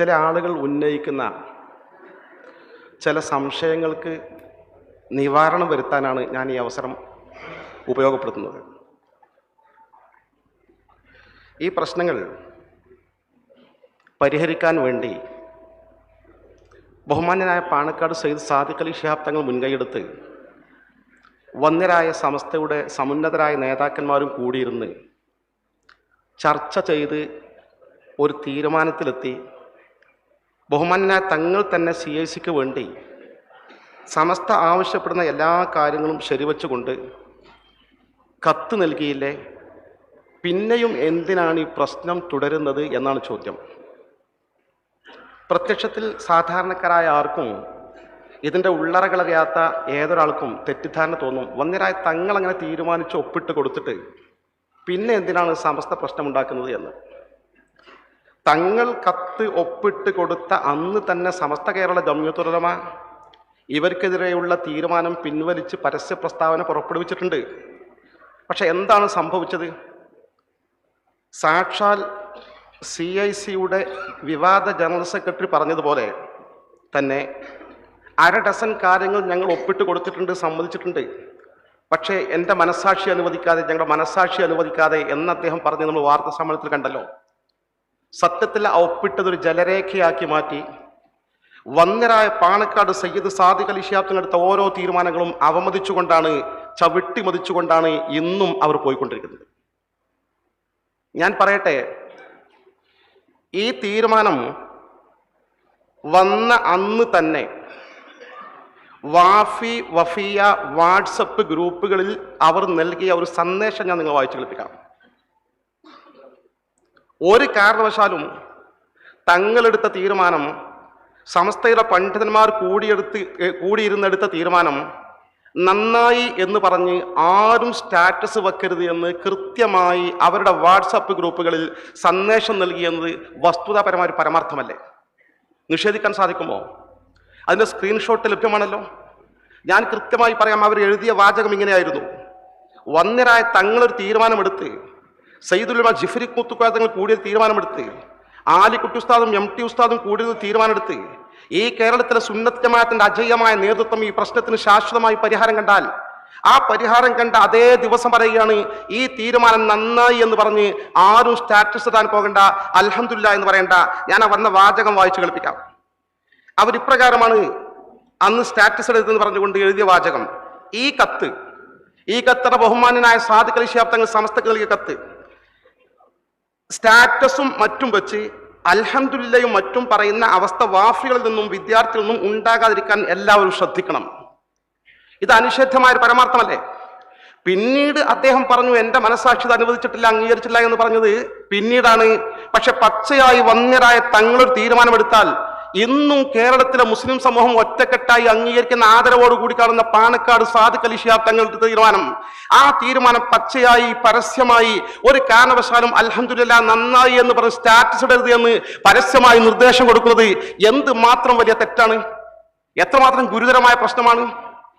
ചില ആളുകൾ ഉന്നയിക്കുന്ന ചില സംശയങ്ങൾക്ക് നിവാരണം വരുത്താനാണ് ഞാൻ ഈ അവസരം ഉപയോഗപ്പെടുത്തുന്നത്. ഈ പ്രശ്നങ്ങൾ പരിഹരിക്കാൻ വേണ്ടി ബഹുമാന്യനായ പാണക്കാട് സയ്യിദ് സാദിഖ് അലി ശിഹാബ് തങ്ങൾ മുൻകൈയെടുത്ത് വന്യരായ സമസ്തയുടെ സമുന്നതരായ നേതാക്കന്മാരും കൂടിയിരുന്ന് ചർച്ച ചെയ്ത് ഒരു തീരുമാനത്തിലെത്തി. ബഹുമാന്യനായ തങ്ങൾ തന്നെ സി ഐ സിക്ക് വേണ്ടി സമസ്ത ആവശ്യപ്പെടുന്ന എല്ലാ കാര്യങ്ങളും ശരിവച്ചുകൊണ്ട് കത്ത് നൽകിയില്ലേ? പിന്നെയും എന്തിനാണ് ഈ പ്രശ്നം തുടരുന്നത് എന്നാണ് ചോദ്യം. പ്രത്യക്ഷത്തിൽ സാധാരണക്കാരായ ആർക്കും ഇതിന്റെ ഉള്ളറകളറിയാത്ത ഏതൊരാൾക്കും തെറ്റിദ്ധാരണ തോന്നും. വന്നിരായ തങ്ങൾ അങ്ങനെ തീരുമാനിച്ച് ഒപ്പിട്ട് കൊടുത്തിട്ട് പിന്നെ എന്തിനാണ് സമസ്ത പ്രശ്നമുണ്ടാക്കുന്നത് എന്ന്? തങ്ങൾ കത്ത് ഒപ്പിട്ട് കൊടുത്ത അന്ന് തന്നെ സമസ്ത കേരള ജമ്യത്തുലമ. ഇവർക്കെതിരെയുള്ള തീരുമാനം പിൻവലിച്ച് പരസ്യ പ്രസ്താവന പുറപ്പെടുവിച്ചിട്ടുണ്ട്. പക്ഷെ എന്താണ് സംഭവിച്ചത്? സാക്ഷാൽ സി ഐ സിയുടെ വിവാദ ജനറൽ സെക്രട്ടറി പറഞ്ഞതുപോലെ തന്നെ അര ഡസൻ കാര്യങ്ങൾ ഞങ്ങൾ ഒപ്പിട്ട് കൊടുത്തിട്ടുണ്ട് സമ്മതിച്ചിട്ടുണ്ട്. പക്ഷേ എന്റെ മനസ്സാക്ഷി അനുവദിക്കാതെ ഞങ്ങളുടെ മനസ്സാക്ഷി അനുവദിക്കാതെ എന്ന് അദ്ദേഹം പറഞ്ഞ് നമ്മൾ വാർത്താ സമ്മേളനത്തിൽ കണ്ടല്ലോ. സത്യത്തിൽ ഒപ്പിട്ടതൊരു ജലരേഖയാക്കി മാറ്റി. വന്നരായ പാണക്കാട് സയ്യിദ് സാദിഖ് അലി ഷിയാബിനെടുത്ത ഓരോ തീരുമാനങ്ങളും അവമതിച്ചുകൊണ്ടാണ് ചവിട്ടി മതിച്ചുകൊണ്ടാണ് ഇന്നും അവർ പോയിക്കൊണ്ടിരിക്കുന്നത്. ഞാൻ പറയട്ടെ ഈ തീരുമാനം വന്ന അന്ന് തന്നെ വാഫി വഫിയ വാട്സപ്പ് ഗ്രൂപ്പുകളിൽ അവർ നൽകിയ ഒരു സന്ദേശം ഞാൻ നിങ്ങൾ വായിച്ചു കേൾപ്പിക്കാം. ഒരു കാരണവശാലും തങ്ങളെടുത്ത തീരുമാനം സമസ്തയുടെ പണ്ഡിതന്മാർ കൂടിയെടുത്ത് കൂടിയിരുന്നെടുത്ത തീരുമാനം നന്നായി എന്ന് പറഞ്ഞ് ആരും സ്റ്റാറ്റസ് വെക്കരുത് എന്ന് കൃത്യമായി അവരുടെ വാട്സപ്പ് ഗ്രൂപ്പുകളിൽ സന്ദേശം നൽകിയെന്നത് വസ്തുതാപരമായ ഒരു പരമാർത്ഥമല്ലേ? നിഷേധിക്കാൻ സാധിക്കുമോ? അതിന്റെ സ്ക്രീൻഷോട്ട് ലഭ്യമാണല്ലോ. ഞാൻ കൃത്യമായി പറയാം അവർ എഴുതിയ വാചകം ഇങ്ങനെയായിരുന്നു. വന്നരായ തങ്ങളൊരു തീരുമാനമെടുത്ത് സയ്യിദുലുമ ജിഫരി കൂത്തുക്കോയ തങ്ങൾ കൂടിയ തീരുമാനമെടുത്ത് ആലിക്കുട്ടി ഉസ്താദും എം ടി ഉസ്താദും കൂടിയത് തീരുമാനമെടുത്ത് ഈ കേരളത്തിലെ സുന്നത്ത് ജമാഅത്തിന്റെ അജയ്യമായ നേതൃത്വം ഈ പ്രശ്നത്തിന് ശാശ്വതമായി പരിഹാരം കണ്ടാൽ ആ പരിഹാരം കണ്ട അതേ ദിവസം പറയുകയാണ് ഈ തീരുമാനം നന്നായി എന്ന് പറഞ്ഞ് ആരും സ്റ്റാറ്റസ് ഇടാൻ പോകണ്ട അൽഹംദുലില്ല എന്ന് പറയണ്ട. ഞാൻ ആ വന്ന വാചകം വായിച്ചു കളിപ്പിക്കാം അവരിപ്രകാരമാണ് അന്ന് സ്റ്റാറ്റസ് എടുത്തെന്ന് പറഞ്ഞുകൊണ്ട് എഴുതിയ വാചകം ഈ കത്ത് ഈ കത്തറ ബഹുമാനനായ സാധുക്കളി ശാബ്ദങ്ങൾ സമസ്തക്ക് നൽകിയ കത്ത് സ്റ്റാറ്റസും മറ്റും വെച്ച് അൽഹംദുലില്ലയും മറ്റും പറയുന്ന അവസ്ഥ വാഫികളിൽ നിന്നും വിദ്യാർത്ഥികളിൽ നിന്നും ഉണ്ടാകാതിരിക്കാൻ എല്ലാവരും ശ്രദ്ധിക്കണം. ഇത് അനിഷേധ്യമായ പരമാർത്ഥമല്ലേ? പിന്നീട് അദ്ദേഹം പറഞ്ഞു എന്റെ മനസാക്ഷിത അനുവദിച്ചിട്ടില്ല അംഗീകരിച്ചില്ല എന്ന് പറഞ്ഞത് പിന്നീടാണ്. പക്ഷെ പച്ചയായി വന്യരായ തങ്ങളൊരു തീരുമാനമെടുത്താൽ ഇന്നും കേരളത്തിലെ മുസ്ലിം സമൂഹം ഒറ്റക്കെട്ടായി അംഗീകരിക്കുന്ന ആദരവോടുകൂടി കാണുന്ന പാണക്കാട് സാദിഖ് അലി തങ്ങളുടെ തീരുമാനം. ആ തീരുമാനം പച്ചയായി പരസ്യമായി ഒരു കാരണവശാലും അലഹമില്ല നന്നായി എന്ന് പറഞ്ഞ് സ്റ്റാറ്റസ് ഇടരുത് എന്ന് പരസ്യമായി നിർദ്ദേശം കൊടുക്കുന്നത് എന്ത് മാത്രം വലിയ തെറ്റാണ്? എത്രമാത്രം ഗുരുതരമായ പ്രശ്നമാണ്?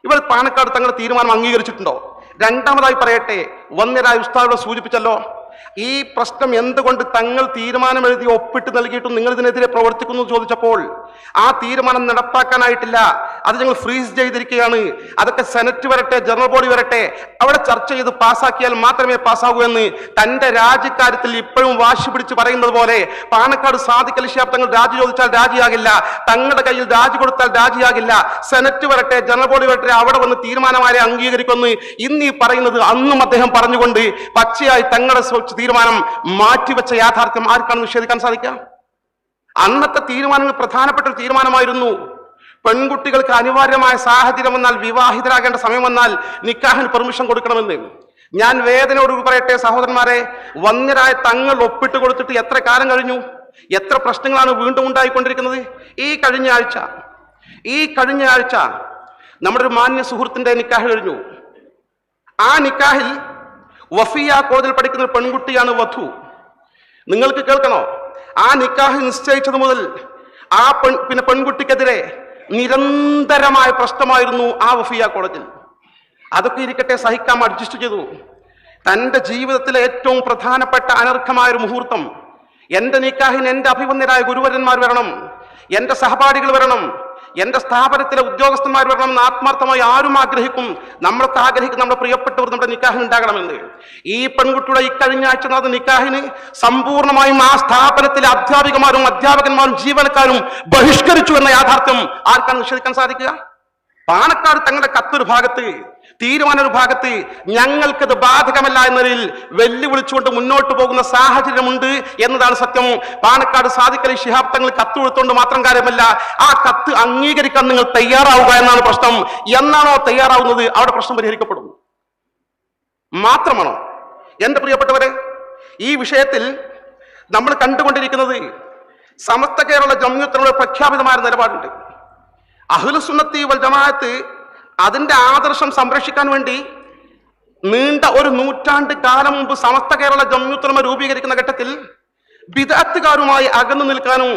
ഇവർ പാണക്കാട് തങ്ങളുടെ തീരുമാനം അംഗീകരിച്ചിട്ടുണ്ടോ? രണ്ടാമതായി പറയട്ടെ വന്യരായ ഉസ്താദോട് സൂചിപ്പിച്ചല്ലോ. ഈ പ്രശ്നം എന്തുകൊണ്ട് തങ്ങൾ തീരുമാനം എഴുതി ഒപ്പിട്ട് നൽകിയിട്ടും നിങ്ങൾ ഇതിനെതിരെ പ്രവർത്തിക്കുന്നു ചോദിച്ചപ്പോൾ ആ തീരുമാനം നടപ്പാക്കാനായിട്ടില്ല. അത് ഞങ്ങൾ ഫ്രീസ് ചെയ്തിരിക്കുകയാണ്. അതൊക്കെ സെനറ്റ് വരട്ടെ ജനറൽ ബോഡി വരട്ടെ അവിടെ ചർച്ച ചെയ്ത് പാസ്സാക്കിയാൽ മാത്രമേ പാസ്സാകൂ എന്ന് തന്റെ രാജിക്കാര്യത്തിൽ ഇപ്പോഴും വാശി പിടിച്ച് പറയുന്നത് പോലെ പാണക്കാട് സാധിക്കൽ അലി തങ്ങൾ രാജി ചോദിച്ചാൽ രാജിയാകില്ല തങ്ങളുടെ കയ്യിൽ രാജി കൊടുത്താൽ രാജിയാകില്ല സെനറ്റ് വരട്ടെ ജനറൽ ബോഡി വരട്ടെ അവിടെ വന്ന് തീരുമാനമാരെ അംഗീകരിക്കുമെന്ന് ഇന്ന് ഈ പറയുന്നത് അന്നും അദ്ദേഹം പറഞ്ഞുകൊണ്ട് പച്ചയായി തങ്ങളുടെ സ്വ- തീരുമാനം മാറ്റിവെച്ച യാഥാർത്ഥ്യം ആർക്കാണ് നിഷേധിക്കാൻ സാധിക്കുക? അന്നത്തെ തീരുമാനങ്ങൾ പ്രധാനപ്പെട്ട ഒരു തീരുമാനമായിരുന്നു. പെൺകുട്ടികൾക്ക് അനിവാര്യമായ സാഹചര്യം വന്നാൽ വിവാഹിതരാകേണ്ട സമയം വന്നാൽ നിക്കാഹിന് പെർമിഷൻ കൊടുക്കണമെന്ന്. ഞാൻ വേദനയോട് പറയട്ടെ സഹോദരന്മാരെ വന്യരായ തങ്ങൾ ഒപ്പിട്ട് കൊടുത്തിട്ട് എത്ര കാലം കഴിഞ്ഞു? എത്ര പ്രശ്നങ്ങളാണ് വീണ്ടും ഉണ്ടായിക്കൊണ്ടിരിക്കുന്നത്? ഈ കഴിഞ്ഞ ആഴ്ച ഈ കഴിഞ്ഞ ആഴ്ച നമ്മുടെ ഒരു മാന്യ സുഹൃത്തിന്റെ നിക്കാഹ് കഴിഞ്ഞു. ആ നിക്കാഹിൽ വഫിയ കോളേജിൽ പഠിക്കുന്ന പെൺകുട്ടിയാണ് വധു. നിങ്ങൾക്ക് കേൾക്കണോ? ആ നിക്കാഹ് നിശ്ചയിച്ചത് മുതൽ ആ പെൺ പിന്നെ പെൺകുട്ടിക്കെതിരെ നിരന്തരമായ പ്രശ്നമായിരുന്നു ആ വഫിയ കോളേജിൽ അതൊക്കെ ഇരിക്കട്ടെ സഹിക്കാൻ അഡ്ജസ്റ്റ് ചെയ്തു. തന്റെ ജീവിതത്തിലെ ഏറ്റവും പ്രധാനപ്പെട്ട അനർഹമായ ഒരു മുഹൂർത്തം എന്റെ നിക്കാഹിന് എന്റെ അഭിമന്യരായ ഗുരുവരന്മാർ വരണം എന്റെ സഹപാഠികൾ വരണം എന്റെ സ്ഥാപനത്തിലെ ഉദ്യോഗസ്ഥന്മാർ വരണം എന്ന് ആത്മാർത്ഥമായി ആരും ആഗ്രഹിക്കും. നമ്മളൊക്കെ ആഗ്രഹിക്കും നമ്മുടെ പ്രിയപ്പെട്ടവർ നമ്മുടെ നിക്കാഹിന് ഉണ്ടാകണമെന്ന്. ഈ പെൺകുട്ടിയുടെ ഇക്കഴിഞ്ഞ ആഴ്ച നടന്ന നിക്കാഹിന് സമ്പൂർണമായും ആ സ്ഥാപനത്തിലെ അധ്യാപികമാരും അധ്യാപകന്മാരും ജീവനക്കാരും ബഹിഷ്കരിച്ചു എന്ന യാഥാർത്ഥ്യം ആർക്കാണ് നിഷേധിക്കാൻ സാധിക്കുക? പാണക്കാട് തങ്ങളുടെ കത്തൊരു ഭാഗത്ത് തീരുമാന ഒരു ഭാഗത്ത് ഞങ്ങൾക്കത് ബാധകമല്ല എന്നതിൽ വെല്ലുവിളിച്ചുകൊണ്ട് മുന്നോട്ട് പോകുന്ന സാഹചര്യമുണ്ട് എന്നതാണ് സത്യം. പാണക്കാട് സാധിക്കലി ശിഹാബ് തങ്ങൾ കത്ത് കൊടുത്തുകൊണ്ട് മാത്രം കാര്യമല്ല ആ കത്ത് അംഗീകരിക്കാൻ നിങ്ങൾ തയ്യാറാവുക എന്നാണ് പ്രശ്നം. എന്നാണോ തയ്യാറാവുന്നത്? അവിടെ പ്രശ്നം പരിഹരിക്കപ്പെടും മാത്രമാണോ? എന്റെ പ്രിയപ്പെട്ടവരെ ഈ വിഷയത്തിൽ നമ്മൾ കണ്ടുകൊണ്ടിരിക്കുന്നത് സമസ്ത കേരള ജമ്യത്തിനുള്ള പ്രഖ്യാപിതമായ നിലപാടുണ്ട്. അഹ്ലുസുന്നത്തി വൽ ജമാഅത്ത് അതിന്റെ ആദർശം സംരക്ഷിക്കാൻ വേണ്ടി നീണ്ട ഒരു നൂറ്റാണ്ട് കാലം മുമ്പ് സമസ്ത കേരള ജമ്യുത്തലമ രൂപീകരിക്കുന്ന ഘട്ടത്തിൽ ബിദാത്തുകാരുമായി അകന്നു നിൽക്കാനും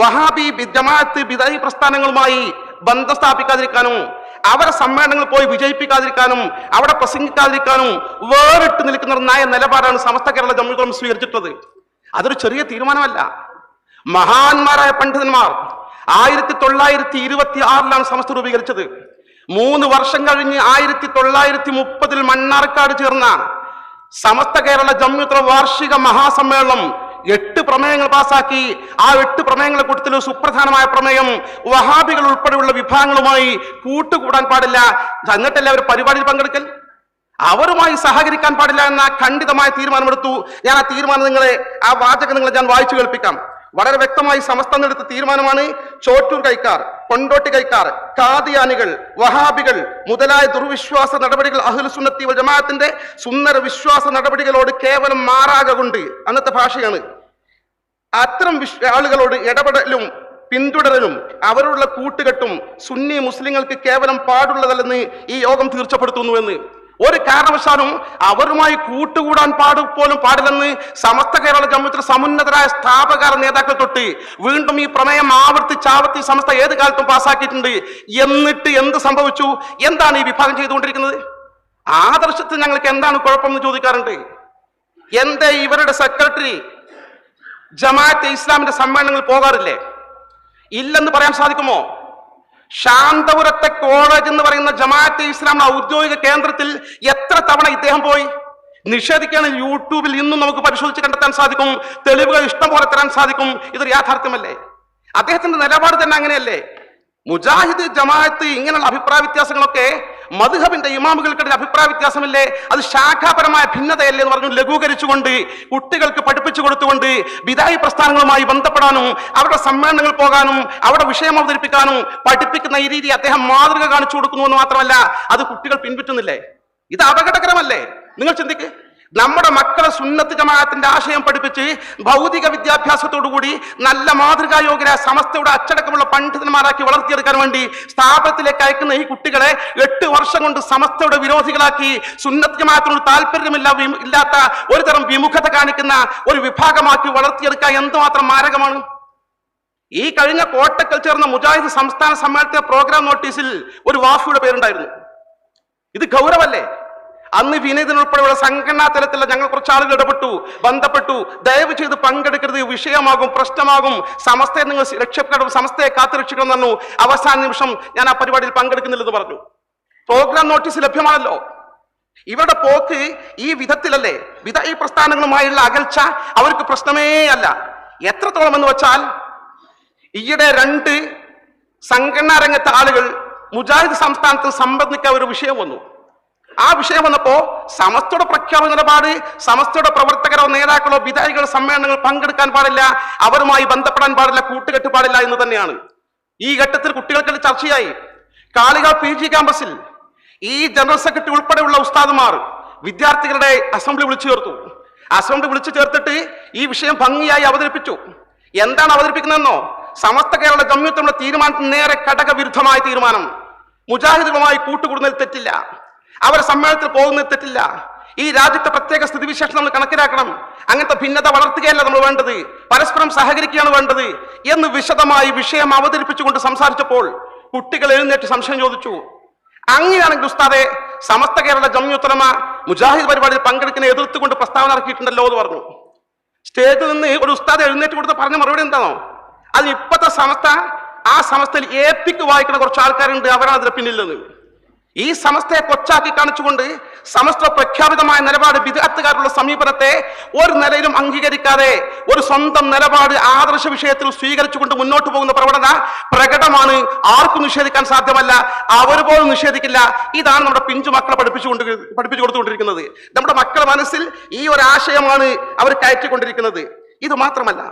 വഹാബി ജമാഅത്ത് ബിദായി പ്രസ്ഥാനങ്ങളുമായി ബന്ധം സ്ഥാപിക്കാതിരിക്കാനും അവരെ സമ്മേളനങ്ങൾ പോയി വിജയിപ്പിക്കാതിരിക്കാനും അവിടെ പ്രസംഗിക്കാതിരിക്കാനും വേറിട്ട് നിൽക്കുന്ന നയ നിലപാടാണ് സമസ്ത കേരള ജമ്മുത്തലം സ്വീകരിച്ചിട്ടുള്ളത്. അതൊരു ചെറിയ തീരുമാനമല്ല. മഹാന്മാരായ പണ്ഡിതന്മാർ ആയിരത്തി തൊള്ളായിരത്തി ഇരുപത്തി ആറിലാണ് സമസ്ത രൂപീകരിച്ചത്. മൂന്ന് വർഷം കഴിഞ്ഞ് ആയിരത്തി തൊള്ളായിരത്തി മുപ്പതിൽ മണ്ണാർക്കാട് ചേർന്ന സമസ്ത കേരള ജമ്യുത്ര വാർഷിക മഹാസമ്മേളനം എട്ട് പ്രമേയങ്ങൾ പാസാക്കി. ആ എട്ട് പ്രമേയങ്ങളെ കൂട്ടത്തിൽ സുപ്രധാനമായ പ്രമേയം വഹാബികൾ ഉൾപ്പെടെയുള്ള വിഭാഗങ്ങളുമായി കൂട്ടുകൂടാൻ പാടില്ല. എന്നിട്ടല്ലേ അവർ പരിപാടിയിൽ പങ്കെടുക്കൽ. അവരുമായി സഹകരിക്കാൻ പാടില്ല എന്ന ഖണ്ഡിതമായ തീരുമാനമെടുത്തു. ഞാൻ ആ തീരുമാനം നിങ്ങളെ ആ വാചകം നിങ്ങളെ ഞാൻ വായിച്ചു കേൾപ്പിക്കാം. വളരെ വ്യക്തമായി സമസ്തം എടുത്ത തീരുമാനമാണ് ചോറ്റൂർ കൈക്കാർ കൊണ്ടോട്ടി കൈക്കാർ കാദിയാനികൾ വഹാബികൾ മുതലായ ദുർവിശ്വാസ നടപടികൾ അഹുൽ സുന്നത്തി വൽ ജമാഅത്തിന്റെ സുന്ദര വിശ്വാസ നടപടികളോട് കേവലം മാറാക കൊണ്ട് അന്നത്തെ ഭാഷയാണ്. അത്തരം ആളുകളോട് ഇടപെടലും പിന്തുടരലും അവരുള്ള കൂട്ടുകെട്ടും സുന്നി മുസ്ലിങ്ങൾക്ക് കേവലം പാടുള്ളതല്ലെന്ന് ഈ യോഗം തീർച്ചപ്പെടുത്തുന്നുവെന്ന് ഒരു കാരണവശാലും അവരുമായി കൂട്ടുകൂടാൻ പാടു പോലും പാടില്ലെന്ന് സമസ്ത കേരള ജമ്മുത്തിൽ സമുന്നതരായ സ്ഥാപക നേതാക്കൾ തൊട്ട് വീണ്ടും ഈ പ്രമേയം ആവർത്തിച്ചാവർത്തി സമസ്ത ഏത് കാലത്തും പാസ്സാക്കിയിട്ടുണ്ട് എന്നിട്ട് എന്ത് സംഭവിച്ചു? എന്താണ് ഈ വിഭാഗം ചെയ്തുകൊണ്ടിരിക്കുന്നത്? ആദർശത്തിൽ ഞങ്ങൾക്ക് എന്താണ് കുഴപ്പമെന്ന് ചോദിക്കാറുണ്ട്. എന്തേ ഇവരുടെ സെക്രട്ടറി ജമാഅത്തെ ഇസ്ലാമിന്റെ സമ്മേളനങ്ങൾ പോകാറില്ലേ? ഇല്ലെന്ന് പറയാൻ സാധിക്കുമോ? ശാന്തപുരത്തെ കോളേജ് എന്ന് പറയുന്ന ജമാഅത്തെ ഇസ്ലാമിന്റെ ഔദ്യോഗിക കേന്ദ്രത്തിൽ എത്ര തവണ ഇദ്ദേഹം പോയി? നിഷേധിക്കുകയാണെങ്കിൽ യൂട്യൂബിൽ ഇന്നും നമുക്ക് പരിശോധിച്ച് കണ്ടെത്താൻ സാധിക്കും തെളിവുകൾ ഇഷ്ടം പോലെ തരാൻ സാധിക്കും ഇതൊരു യാഥാർത്ഥ്യമല്ലേ? അദ്ദേഹത്തിന്റെ നിലപാട് തന്നെ അങ്ങനെയല്ലേ? മുജാഹിദ് ജമാഅത്ത് ഇങ്ങനെയുള്ള അഭിപ്രായ വ്യത്യാസങ്ങളൊക്കെ മധുഹബിന്റെ ഇമാമുകൾക്കിടയിൽ അഭിപ്രായ വ്യത്യാസമില്ലേ? അത് ശാഖാപരമായ ഭിന്നതയല്ലേ എന്ന് പറഞ്ഞു ലഘൂകരിച്ചുകൊണ്ട് കുട്ടികൾക്ക് പഠിപ്പിച്ചു കൊടുത്തുകൊണ്ട് വിദായി പ്രസ്ഥാനങ്ങളുമായി ബന്ധപ്പെടാനും അവരുടെ സമ്മേളനങ്ങൾ പോകാനും അവിടെ വിഷയം അവതരിപ്പിക്കാനും പഠിപ്പിക്കുന്ന ഈ രീതി അദ്ദേഹം മാതൃക കാണിച്ചു കൊടുക്കുന്നു എന്ന് മാത്രമല്ല അത് കുട്ടികൾ പിൻപറ്റുന്നില്ലേ? ഇത് അപകടകരമല്ലേ? നിങ്ങൾ ചിന്തിക്ക്. നമ്മുടെ മക്കളെ സുന്നത്ത് ജമാഅത്തിന്റെ ആശയം പഠിപ്പിച്ച് ഭൗതിക വിദ്യാഭ്യാസത്തോടുകൂടി നല്ല മാതൃകാ യോഗ്യരായ സമസ്തയുടെ അച്ചടക്കമുള്ള പണ്ഡിതന്മാരാക്കി വളർത്തിയെടുക്കാൻ വേണ്ടി സ്ഥാപനത്തിലേക്ക് അയക്കുന്ന ഈ കുട്ടികളെ എട്ട് വർഷം കൊണ്ട് സമസ്തയുടെ വിരോധികളാക്കി സുന്നത്ത് ജമാഅത്തിനോട് താല്പര്യമില്ല ഇല്ലാത്ത ഒരു തരം വിമുഖത കാണിക്കുന്ന ഒരു വിഭാഗമാക്കി വളർത്തിയെടുക്കാൻ എന്തുമാത്രം മാരകമാണ്? ഈ കഴിഞ്ഞ കോട്ടക്കൽ ചേർന്ന മുജാഹിദ് സംസ്ഥാന സമ്മേളനത്തിലെ പ്രോഗ്രാം നോട്ടീസിൽ ഒരു വാഫിയുടെ പേരുണ്ടായിരുന്നു. ഇത് ഗൗരവല്ലേ? അന്ന് വിനീതനുൾപ്പെടെയുള്ള സംഘടനാ തലത്തിൽ ഞങ്ങൾ കുറച്ച് ആളുകൾ ഇടപെട്ടു ബന്ധപ്പെട്ടു. ദയവ് ചെയ്ത് പങ്കെടുക്കരുത്. വിഷയമാകും പ്രശ്നമാകും. സമസ്തയെ നിങ്ങൾ രക്ഷപ്പെടണം സമസ്തയെ കാത്തുരക്ഷിക്കണം എന്ന് പറഞ്ഞു. അവസാന നിമിഷം ഞാൻ ആ പരിപാടിയിൽ പങ്കെടുക്കുന്നില്ലെന്ന് പറഞ്ഞു. പ്രോഗ്രാം നോട്ടീസ് ലഭ്യമാണല്ലോ. ഇവരുടെ പോക്ക് ഈ വിധത്തിലല്ലേ? വിധ ഈ പ്രസ്ഥാനങ്ങളുമായുള്ള അകൽച്ച അവർക്ക് പ്രശ്നമേ അല്ല. എത്രത്തോളം എന്ന് വെച്ചാൽ ഈയിടെ രണ്ട് സംഘടനാ രംഗത്തെ ആളുകൾ മുജാഹിദ് സംസ്ഥാനത്ത് സംബന്ധിക്കാൻ ഒരു വിഷയം വന്നു. ആ വിഷയം വന്നപ്പോ സമസ്തയുടെ പ്രഖ്യാപന നിലപാട് സമസ്തയുടെ പ്രവർത്തകരോ നേതാക്കളോ വിധായികളോ സമ്മേളനങ്ങൾ പങ്കെടുക്കാൻ പാടില്ല അവരുമായി ബന്ധപ്പെടാൻ പാടില്ല കൂട്ടുകെട്ട് പാടില്ല എന്ന് തന്നെയാണ്. ഈ ഘട്ടത്തിൽ കുട്ടികൾക്ക് ചർച്ചയായി. കാളിക പി ജി ക്യാമ്പസിൽ ഈ ജനറൽ സെക്രട്ടറി ഉൾപ്പെടെയുള്ള ഉസ്താദുമാർ വിദ്യാർത്ഥികളുടെ അസംബ്ലി വിളിച്ചു ചേർത്തു. അസംബ്ലി വിളിച്ചു ചേർത്തിട്ട് ഈ വിഷയം ഭംഗിയായി അവതരിപ്പിച്ചു. എന്താണ് അവതരിപ്പിക്കുന്നതെന്നോ? സമസ്ത കേരള ജമ്യത്തിനുള്ള തീരുമാനത്തിന് നേരെ ഘടകവിരുദ്ധമായ തീരുമാനം. മുജാഹിദുകളുമായി കൂട്ടുകൂടുന്നതിൽ തെറ്റില്ല. അവർ സമ്മേളനത്തിൽ പോകുന്നെത്തിട്ടില്ല ഈ രാജ്യത്തെ പ്രത്യേക സ്ഥിതിവിശേഷം നമ്മൾ കണക്കിലാക്കണം അങ്ങനത്തെ ഭിന്നത വളർത്തുകയല്ല നമ്മൾ വേണ്ടത്. പരസ്പരം സഹകരിക്കുകയാണ് വേണ്ടത് എന്ന് വിശദമായി വിഷയം അവതരിപ്പിച്ചുകൊണ്ട് സംസാരിച്ചപ്പോൾ കുട്ടികൾ എഴുന്നേറ്റ് സംശയം ചോദിച്ചു. അങ്ങനെയാണെങ്കിൽ ഉസ്താദെ സമസ്ത കേരള ജമ്യുത്തലമ മുജാഹിദ് പരിപാടിയിൽ പങ്കെടുക്കുന്ന എതിർത്തുകൊണ്ട് പ്രസ്താവന ഇറക്കിയിട്ടുണ്ടല്ലോ എന്ന് പറഞ്ഞു. സ്റ്റേജിൽ നിന്ന് ഒരു ഉസ്താദ് എഴുന്നേറ്റ് കൊടുത്ത് പറഞ്ഞ മറുപടി എന്താണോ? അത് ഇപ്പോഴത്തെ സമസ്ത ആ സമസ്തയിൽ ഏപ്പിക്ക് വായിക്കുന്ന കുറച്ച് ആൾക്കാരുണ്ട്. അവരാണ് അതിന് പിന്നിലെന്ന് ഈ സമസ്തയെ കൊച്ചാക്കി കാണിച്ചുകൊണ്ട് സമസ്ത പ്രഖ്യാപിതമായ നിലപാട് വിദഗ്ധക്കാരുള്ള സമീപനത്തെ ഒരു നിലയിലും അംഗീകരിക്കാതെ ഒരു സ്വന്തം നിലപാട് ആദർശ വിഷയത്തിൽ സ്വീകരിച്ചുകൊണ്ട് മുന്നോട്ട് പോകുന്ന പ്രവണത പ്രകടമാണ്. ആർക്കും നിഷേധിക്കാൻ സാധ്യമല്ല. അവർ പോലും നിഷേധിക്കില്ല. ഇതാണ് നമ്മുടെ പിഞ്ചു മക്കളെ പഠിപ്പിച്ചുകൊണ്ട് പഠിപ്പിച്ചു കൊടുത്തുകൊണ്ടിരിക്കുന്നത്. നമ്മുടെ മക്കളുടെ മനസ്സിൽ ഈ ഒരു ആശയമാണ് അവർ കയറ്റിക്കൊണ്ടിരിക്കുന്നത്. ഇത് മാത്രമല്ല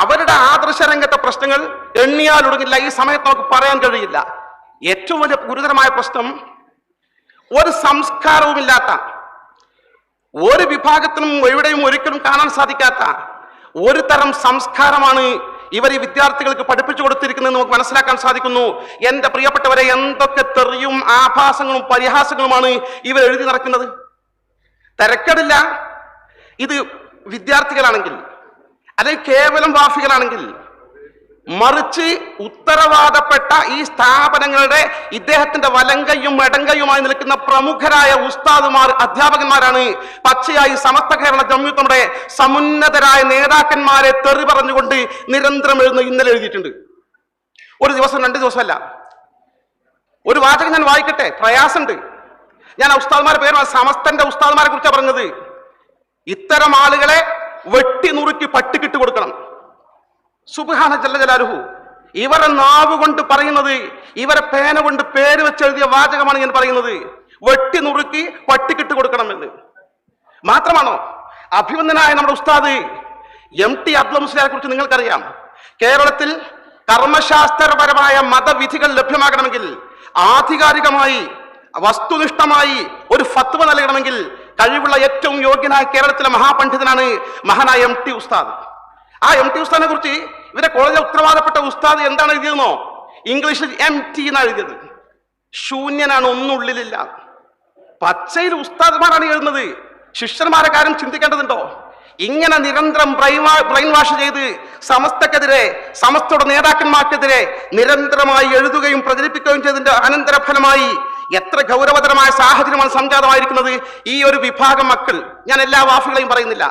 അവരുടെ ആദർശ രംഗത്തെ പ്രശ്നങ്ങൾ എണ്ണിയാലൊടുങ്ങില്ല ഈ സമയത്ത് നമുക്ക് പറയാൻ കഴിയില്ല. ഏറ്റവും വലിയ ഗുരുതരമായ പ്രശ്നം ഒരു സംസ്കാരവുമില്ലാത്ത ഒരു വിഭാഗത്തിനും എവിടെയും ഒരിക്കലും കാണാൻ സാധിക്കാത്ത ഒരു തരം സംസ്കാരമാണ് ഇവർ ഈ വിദ്യാർത്ഥികൾക്ക് പഠിപ്പിച്ചു കൊടുത്തിരിക്കുന്നത് നമുക്ക് മനസ്സിലാക്കാൻ സാധിക്കുന്നു. എന്റെ പ്രിയപ്പെട്ടവരെ എന്തൊക്കെ തെറിയും ആഭാസങ്ങളും പരിഹാസങ്ങളുമാണ് ഇവർ എഴുതി നടക്കുന്നത്? തിരക്കടില്ല. ഇത് വിദ്യാർത്ഥികളാണെങ്കിൽ അല്ലെങ്കിൽ കേവലം വാഫികളാണെങ്കിൽ മറിച്ച് ഉത്തരവാദപ്പെട്ട ഈ സ്ഥാപനങ്ങളുടെ ഇദ്ദേഹത്തിന്റെ വലങ്കയും എടങ്കയുമായി നിൽക്കുന്ന പ്രമുഖരായ ഉസ്താദുമാർ അധ്യാപകന്മാരാണ് പച്ചയായി സമസ്ത കേരള ജമ്യൂത്തയുടെ സമുന്നതരായ നേതാക്കന്മാരെ തെറി പറഞ്ഞുകൊണ്ട് നിരന്തരം എഴുതുന്ന ഇന്നലെ എഴുതിയിട്ടുണ്ട്. ഒരു ദിവസം രണ്ട് ദിവസമല്ല. ഒരു വാചകം ഞാൻ വായിക്കട്ടെ? പ്രയാസമുണ്ട്. ഞാൻ ആ ഉസ്താദ്മാരുടെ പേര് സമസ്തന്റെ ഉസ്താദ്മാരെ കുറിച്ചാണ് പറഞ്ഞത്. ഇത്തരം ആളുകളെ വെട്ടി നുറുക്കി പട്ടിക്കിട്ട് കൊടുക്കണം. സുബാന ജല്ല ജലാലുഹു. ഇവരെ നാവ് കൊണ്ട് പറയുന്നത് ഇവരെ പേന കൊണ്ട് പേര് വെച്ചെഴുതിയ വാചകമാണ് ഞാൻ പറയുന്നത്. വെട്ടി നുറുക്കി പട്ടിക്കിട്ട് കൊടുക്കണമെന്ന് മാത്രമാണോ? അഭിവന്ദനായ നമ്മുടെ ഉസ്താദ് എം ടി അബ്ദുൽ മുസ്ലിയാരെ കുറിച്ച് നിങ്ങൾക്കറിയാം. കേരളത്തിൽ കർമ്മശാസ്ത്രപരമായ മതവിധികൾ ലഭ്യമാകണമെങ്കിൽ ആധികാരികമായി വസ്തുനിഷ്ഠമായി ഒരു ഫത്വ നൽകണമെങ്കിൽ കഴിവുള്ള ഏറ്റവും യോഗ്യനായ കേരളത്തിലെ മഹാപണ്ഡിതനാണ് മഹാനായ എം ടി ഉസ്താദ്. ആ എം ടി ഉസ്താദിനെ കുറിച്ച് ഇവരെ കോളേജിലെ ഉത്തരവാദപ്പെട്ട ഉസ്താദ് എന്താണ് എഴുതിയതെന്നോ ഇംഗ്ലീഷിൽ എം ടി എന്നാണ് എഴുതിയത്. ശൂന്യനാണ് ഒന്നും ഉള്ളിലില്ല. പച്ചയിൽ ഉസ്താദ്മാരാണ് എഴുതുന്നത്. ശിഷ്യന്മാരെ കാര്യം ചിന്തിക്കേണ്ടതുണ്ടോ? ഇങ്ങനെ നിരന്തരം ബ്രെയിൻ വാഷ് ചെയ്ത് സമസ്തക്കെതിരെ സമസ്തയുടെ നേതാക്കന്മാർക്കെതിരെ നിരന്തരമായി എഴുതുകയും പ്രചരിപ്പിക്കുകയും ചെയ്തതിന്റെ അനന്തരഫലമായി എത്ര ഗൗരവതരമായ സാഹചര്യമാണ് സംജാതമായിരിക്കുന്നത് ഈ ഒരു വിഭാഗം മക്കൾ. ഞാൻ എല്ലാ വാഫികളെയും പറയുന്നില്ല.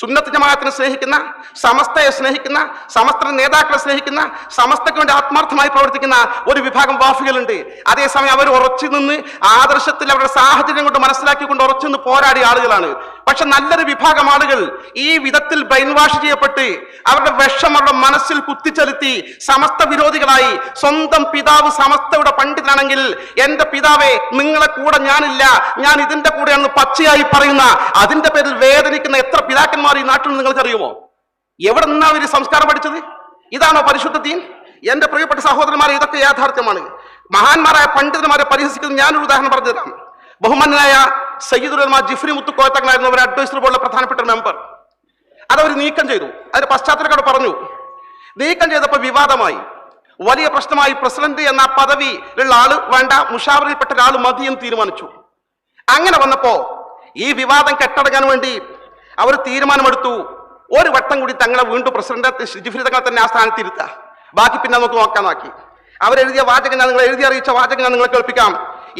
സുന്നത്ത് ജമാഅത്തിനെ സ്നേഹിക്കുന്ന സമസ്തയെ സ്നേഹിക്കുന്ന സമസ്ത നേതാക്കളെ സ്നേഹിക്കുന്ന സമസ്തയ്ക്ക് വേണ്ടി ആത്മാർത്ഥമായി പ്രവർത്തിക്കുന്ന ഒരു വിഭാഗം വാഫികളുണ്ട്. അതേസമയം അവർ ഉറച്ചു നിന്ന് ആദർശത്തിൽ അവരുടെ സാഹചര്യം കൊണ്ട് മനസ്സിലാക്കിക്കൊണ്ട് ഉറച്ചു നിന്ന് പോരാടിയ ആളുകളാണ്. പക്ഷെ നല്ലൊരു വിഭാഗം ആളുകൾ ഈ വിധത്തിൽ ബ്രെയിൻ വാഷ് ചെയ്യപ്പെട്ട് അവരുടെ വിഷം അവരുടെ മനസ്സിൽ കുത്തിച്ചെലുത്തി സമസ്ത വിരോധികളായി സ്വന്തം പിതാവ് സമസ്തയുടെ പണ്ഡിതനാണെങ്കിൽ എന്റെ പിതാവെ നിങ്ങളെ കൂടെ ഞാനില്ല ഞാൻ ഇതിന്റെ കൂടെയാണെന്ന് പച്ചയായി പറയുന്ന അതിന്റെ പേരിൽ വേദനിക്കുന്ന എത്ര പിതാക്കന്മാർ ഈ നാട്ടിൽ നിങ്ങൾക്കറിയുമോ? എവിടെ നിന്നാണ് ഇവർ സംസ്കാരം പഠിച്ചത്? ഇതാണോ പരിശുദ്ധ ദീൻ? എന്റെ പ്രിയപ്പെട്ട സഹോദരന്മാരെ ഇതൊക്കെ യാഥാർത്ഥ്യമാണ്. മഹാന്മാരായ പണ്ഡിതന്മാരെ പരിഹസിക്കുന്നത് ഞാനൊരു ഉദാഹരണം പറഞ്ഞുതരാം. ബഹുമാനായ സയ്യിദുലമ ജിഫ്രി മുത്തുക്കോത്തങ്ങളായിരുന്നു അവർ അഡ്വൈസർ പോലുള്ള പ്രധാനപ്പെട്ട മെമ്പർ അതവർ നീക്കം ചെയ്തു. അതിന്റെ പശ്ചാത്തലത്തോടെ പറഞ്ഞു. നീക്കം ചെയ്തപ്പോൾ വിവാദമായി. വലിയ പ്രശ്നമായി പ്രസിഡന്റ് എന്ന പദവിയിലുള്ള ആൾ വേണ്ട മുഷാവറിൽപ്പെട്ട ഒരാൾ മതി തീരുമാനിച്ചു. അങ്ങനെ വന്നപ്പോ ഈ വിവാദം കെട്ടടങ്ങാൻ വേണ്ടി അവർ തീരുമാനമെടുത്തു. ഒരു വട്ടം കൂടി തങ്ങളെ വീണ്ടും പ്രസിഡന്റ് ജിഫ്രി തങ്ങളെ തന്നെ ആ ഇരുത്തുക. ബാക്കി പിന്നെ നമുക്ക് നോക്കാനാക്കി അവരെഴുതിയ വാചകം ഞാൻ നിങ്ങൾ എഴുതി അറിയിച്ച വാചകം ഞാൻ നിങ്ങളെ കേൾപ്പിക്കാം.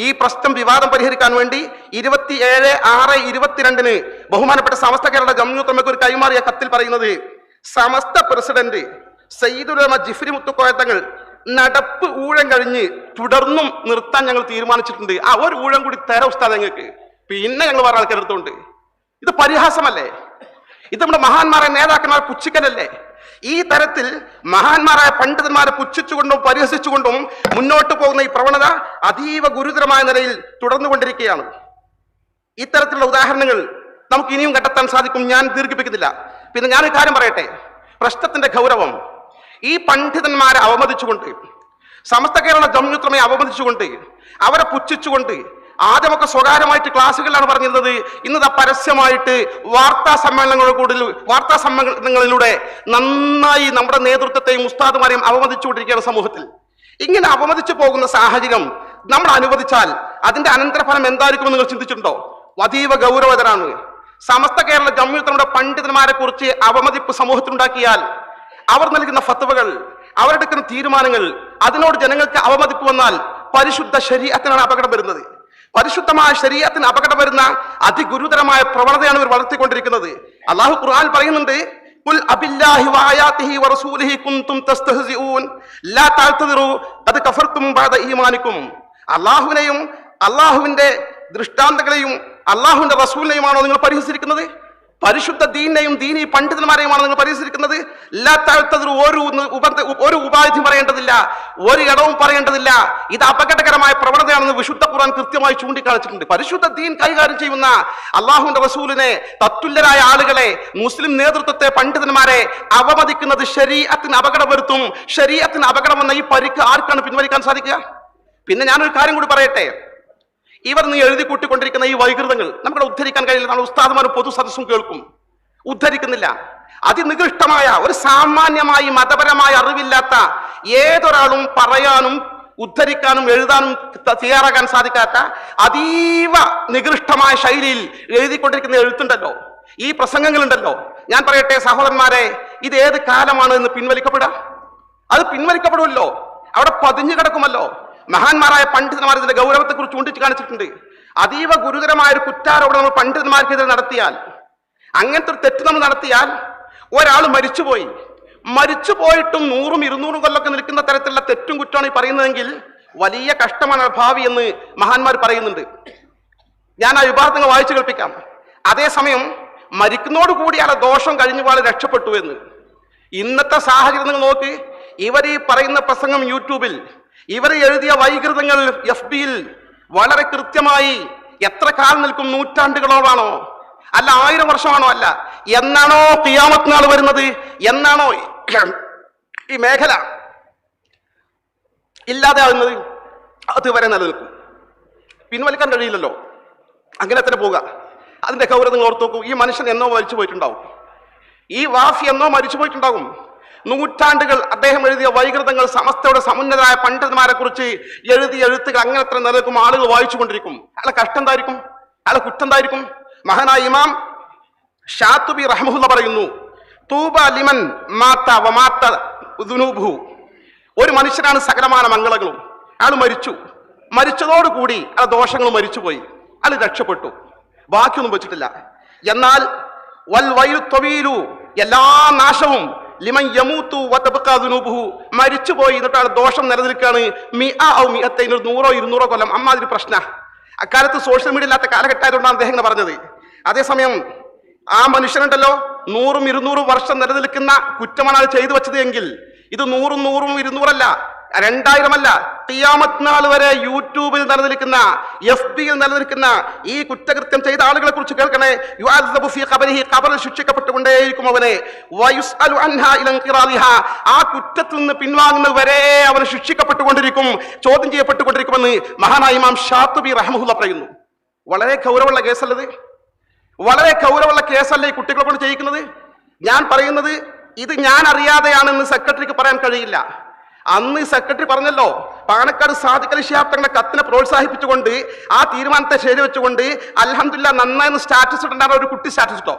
ഈ പ്രശ്നം വിവാദം പരിഹരിക്കാൻ വേണ്ടി ഇരുപത്തി ഏഴ് ആറ് ഇരുപത്തിരണ്ടിന് ബഹുമാനപ്പെട്ട സമസ്ത കേരള ജമ്മുത്തമ്മക്ക് ഒരു കൈമാറിയ കത്തിൽ പറയുന്നത് സമസ്ത പ്രസിഡന്റ് സയ്യിദുലമ ജിഫ്രി മുത്തുക്കോയത്തങ്ങൾ നടപ്പ് ഊഴം കഴിഞ്ഞ് തുടർന്നും നിർത്താൻ ഞങ്ങൾ തീരുമാനിച്ചിട്ടുണ്ട്. ആ ഒരു ഊഴം കൂടി തരം ഉസ്താദ് ഞങ്ങൾക്ക്. പിന്നെ ഞങ്ങൾ വേറെ ആൾക്കാരെടുത്തോണ്ട് ഇത് പരിഹാസമല്ലേ? ഇത് നമ്മുടെ മഹാന്മാരെ നേതാക്കന്മാർ പുച്ഛിക്കലല്ലേ? ഈ തരത്തിൽ മഹാന്മാരായ പണ്ഡിതന്മാരെ പുച്ഛിച്ചുകൊണ്ടും പരിഹസിച്ചുകൊണ്ടും മുന്നോട്ട് പോകുന്ന ഈ പ്രവണത അതീവ ഗുരുതരമായ നിലയിൽ തുടർന്നുകൊണ്ടിരിക്കുകയാണ്. ഇത്തരത്തിലുള്ള ഉദാഹരണങ്ങൾ നമുക്ക് ഇനിയും കണ്ടെത്താൻ സാധിക്കും. ഞാൻ ദീർഘിപ്പിക്കുന്നില്ല. പിന്നെ ഞാൻ ഞാനൊരു കാര്യം പറയട്ടെ. പ്രശ്നത്തിന്റെ ഗൗരവം. ഈ പണ്ഡിതന്മാരെ അവമതിച്ചുകൊണ്ട് സമസ്ത കേരള ജമ്യുത്രമയെ അവമതിച്ചുകൊണ്ട് അവരെ പുച്ഛിച്ചുകൊണ്ട് ആദ്യമൊക്കെ സ്വകാര്യമായിട്ട് ക്ലാസ്സുകളിലാണ് പറഞ്ഞിരുന്നത്. ഇന്നത് പരസ്യമായിട്ട് വാർത്താ സമ്മേളനങ്ങളുടെ കൂടുതൽ വാർത്താ സമ്മേളനങ്ങളിലൂടെ നന്നായി നമ്മുടെ നേതൃത്വത്തെയും ഉസ്താദുമാരെയും അവമതിച്ചുകൊണ്ടിരിക്കുകയാണ് സമൂഹത്തിൽ. ഇങ്ങനെ അവമതിച്ചു പോകുന്ന സാഹചര്യം നമ്മൾ അനുവദിച്ചാൽ അതിന്റെ അനന്തരഫലം എന്തായിരിക്കുമെന്ന് നിങ്ങൾ ചിന്തിച്ചിട്ടുണ്ടോ? അതീവ ഗൗരവതരാണ്. സമസ്ത കേരള ജമ്മുത്തങ്ങളുടെ പണ്ഡിതന്മാരെ കുറിച്ച് അവമതിപ്പ് സമൂഹത്തിലുണ്ടാക്കിയാൽ അവർ നൽകുന്ന ഫത്തുവകൾ അവരെടുക്കുന്ന തീരുമാനങ്ങൾ അതിനോട് ജനങ്ങൾക്ക് അവമതിപ്പ് വന്നാൽ പരിശുദ്ധ ശരീരത്തിനാണ് അപകടം വരുന്നത്. പരിശുദ്ധമായ ശരീരത്തിന് അപകടം വരുന്ന അതിഗുരുതരമായ പ്രവണതയാണ് ഇവർ വളർത്തിക്കൊണ്ടിരിക്കുന്നത്. അള്ളാഹു ഖുർആൻ പറയുന്നുണ്ട് "ഖുൽ അബില്ലാഹി വആയാതിഹി വറസൂലിഹി കുൻതും തസ്തഹ്സിഊൻ ലാ തഅ്തദിറു ഖദ് കഫർതും ബഅദ ഈമാനിക്കും. അള്ളാഹുവിനെയും അള്ളാഹുവിന്റെ ദൃഷ്ടാന്തങ്ങളെയും അള്ളാഹുവിന്റെ റസൂലിനെയുമാണോ നിങ്ങൾ പരിഹസിച്ചിരിക്കുന്നത്? പരിശുദ്ധ ദീനെയും ദീനി പണ്ഡിതന്മാരെയുമാണ് നിങ്ങൾ പരിഹസിച്ചിരിക്കുന്നത് ലാ തഅ്തദിറു ഒരു ഒരു ഉപാധി പറയേണ്ടതില്ല. ഒരു ഇടവും പറയേണ്ടതില്ല. ഇത് അപകടകരമായ പ്രവണതയാണെന്ന് വിശുദ്ധ ഖുർആൻ കൃത്യമായി ചൂണ്ടിക്കാണിച്ചിട്ടുണ്ട്. പരിശുദ്ധ ദീൻ കൈകാര്യം ചെയ്യുന്ന അള്ളാഹുവിന്റെ റസൂലിനെ തത്തുല്യരായ ആളുകളെ മുസ്ലിം നേതൃത്വത്തെ പണ്ഡിതന്മാരെ അവമതിക്കുന്നത് ശരീരത്തിന് അപകടം വരുത്തും ശരീരത്തിന് അപകടം വന്ന ഈ പരിക്ക് ആർക്കാണ് പിൻവലിക്കാൻ സാധിക്കുക? പിന്നെ ഞാനൊരു കാര്യം കൂടി പറയട്ടെ. ഇവർ നീ എഴുതി കൂട്ടിക്കൊണ്ടിരിക്കുന്ന ഈ വൈകൃതങ്ങൾ നമുക്ക് ഉദ്ധരിക്കാൻ കഴിയില്ല. നമ്മൾ ഉസ്താദുമാരും പൊതു സദസ്സും കേൾക്കും. ഉദ്ധരിക്കുന്നില്ല. അതിനികൃഷ്ടമായ ഒരു സാമാന്യമായി മതപരമായ അറിവില്ലാത്ത ഏതൊരാളും പറയാനും ഉദ്ധരിക്കാനും എഴുതാനും തയ്യാറാക്കാൻ സാധിക്കാത്ത അതീവ നികൃഷ്ടമായ ശൈലിയിൽ എഴുതിക്കൊണ്ടിരിക്കുന്ന എഴുത്തുണ്ടല്ലോ. ഈ പ്രസംഗങ്ങളുണ്ടല്ലോ. ഞാൻ പറയട്ടെ സഹോദരന്മാരെ ഇത് ഏത് കാലമാണ് എന്ന് പിൻവലിക്കപ്പെടാം അത് പിൻവലിക്കപ്പെടുമല്ലോ. അവിടെ പതിഞ്ഞു കിടക്കുമല്ലോ. മഹാന്മാരായ പണ്ഡിതന്മാർ ഇതിന്റെ ഗൗരവത്തെ കുറിച്ച് ചൂണ്ടിച്ചു കാണിച്ചിട്ടുണ്ട്. അതീവ ഗുരുതരമായ ഒരു കുറ്റാരോപണം നമ്മൾ പണ്ഡിതന്മാർക്കെതിരെ നടത്തിയാൽ അങ്ങനത്തെ ഒരു തെറ്റ് നമ്മൾ നടത്തിയാൽ ഒരാൾ മരിച്ചുപോയി. മരിച്ചു പോയിട്ടും നൂറും ഇരുന്നൂറും കൊല്ലൊക്കെ നിൽക്കുന്ന തരത്തിലുള്ള തെറ്റും കുറ്റമാണ് ഈ പറയുന്നതെങ്കിൽ വലിയ കഷ്ടമാണ് ഭാവി എന്ന് മഹാന്മാർ പറയുന്നുണ്ട്. ഞാൻ ആ വിഭാഗങ്ങൾ വായിച്ചു കേൾപ്പിക്കാം. അതേസമയം മരിക്കുന്നതോടുകൂടി ആ ദോഷം കഴിഞ്ഞു പോലെ രക്ഷപ്പെട്ടു എന്ന്. ഇന്നത്തെ സാഹചര്യം നിങ്ങൾ നോക്ക് ഇവർ ഈ പറയുന്ന പ്രസംഗം യൂട്യൂബിൽ ഇവർ എഴുതിയ വൈകൃതങ്ങൾ എഫ് ബിയിൽ വളരെ കൃത്യമായി എത്ര കാലം നിൽക്കും നൂറ്റാണ്ടുകളോളാണോ? അല്ല ആയിരം വർഷമാണോ? അല്ല. എന്നാണോ കിയാമത്ത് നാൾ വരുന്നത്? എന്നാണോ ഈ മേഖല ഇല്ലാതെ ആകുന്നത് അതുവരെ നിലനിൽക്കും. പിൻവലിക്കാൻ കഴിയില്ലല്ലോ. അങ്ങനെ തന്നെ പോവുക. അതിന്റെ ഗൗരവം ഓർത്തു നോക്കും. ഈ മനുഷ്യൻ എന്നോ മരിച്ചു പോയിട്ടുണ്ടാവും ഈ വാഫി എന്നോ മരിച്ചു പോയിട്ടുണ്ടാകും നൂറ്റാണ്ടുകൾ അദ്ദേഹം എഴുതിയ വൈകൃതങ്ങൾ സമസ്തയുടെ സമുന്നതരായ പണ്ഡിതന്മാരെ കുറിച്ച് എഴുതിയ എഴുത്തുകൾ അങ്ങനെ അത്ര നിലനിൽക്കും. ആളുകൾ വായിച്ചു കൊണ്ടിരിക്കും. അയാളെ കഷ്ടം എന്തായിരിക്കും? അയാളെ കുറ്റം മഹാനായ ഇമാം ഷാത്തുബി റഹ്മുല്ല പറയുന്നു തൂബ ലിമൻ മാത്ത ഒരു മനുഷ്യനാണ് സകലമാന മംഗളങ്ങളും. അയാൾ മരിച്ചു. മരിച്ചതോടുകൂടി ആ ദോഷങ്ങൾ മരിച്ചുപോയി. അയാൾ രക്ഷപ്പെട്ടു. ബാക്കിയൊന്നും വെച്ചിട്ടില്ല. എന്നാൽ വൽ വൈലു തൊവീലു എല്ലാ നാശവും ലിമൻ യമൂത്തു വതബ്ഖാ ദുനൂബുഹു. മരിച്ചുപോയി. എന്നിട്ട് അയാൾ ദോഷം നിലനിൽക്കുകയാണ്. മി ആ ഔ മി ഒരു നൂറോ ഇരുന്നൂറോ കൊല്ലം. അമ്മാതിരി പ്രശ്ന. അക്കാലത്ത് സോഷ്യൽ മീഡിയ ഇല്ലാത്ത കാലഘട്ടമായതുകൊണ്ടാണ് അദ്ദേഹം ഇങ്ങനെ പറഞ്ഞത്. അതേസമയം ആ മനുഷ്യനുണ്ടല്ലോ നൂറും ഇരുന്നൂറും വർഷം നിലനിൽക്കുന്ന കുറ്റമാണ് അത് ചെയ്തു വെച്ചത് എങ്കിൽ ഇത് നൂറും നൂറും ഇരുന്നൂറല്ല രണ്ടായിരമല്ല ഖിയാമത്ത് നാൾ വരെ യൂട്യൂബിൽ നിലനിൽക്കുന്ന എഫ് ബിയിൽ നിലനിൽക്കുന്ന ഈ കുറ്റകൃത്യം ചെയ്ത ആളുകളെ കുറിച്ച് കേൾക്കണേ. ഖബറിൽ ശിക്ഷിക്കപ്പെട്ടുകൊണ്ടേയിരിക്കും അവനെ. ആ കുറ്റത്തിൽ നിന്ന് പിൻവാങ്ങുന്നത് വരെ അവൻ ശിക്ഷിക്കപ്പെട്ടുകൊണ്ടിരിക്കും ചോദ്യം ചെയ്യപ്പെട്ടുകൊണ്ടിരിക്കുമെന്ന് മഹാനായ ഇമാം ഷാത്തുബി റഹമുല്ല പറയുന്നു. വളരെ ഗൗരവമുള്ള കേസല്ലത് വളരെ ഗൗരവമുള്ള കേസല്ലേ ഈ കുട്ടികളെ കൊണ്ട് ചെയ്യിക്കുന്നത്? ഞാൻ പറയുന്നത് ഇത് ഞാൻ അറിയാതെയാണെന്ന് സെക്രട്ടറിക്ക് പറയാൻ കഴിയില്ല. അന്ന് സെക്രട്ടറി പറഞ്ഞല്ലോ പാണക്കാട് സാദിഖലി തങ്ങളുടെ കത്തിനെ പ്രോത്സാഹിപ്പിച്ചുകൊണ്ട് ആ തീരുമാനത്തെ ശരിവെച്ചുകൊണ്ട് അലഹമില്ല നന്നായിരുന്നു സ്റ്റാറ്റസ് ഇട്ടുണ്ടായിരുന്ന ഒരു കുട്ടി സ്റ്റാറ്റസ് ഇട്ടോ?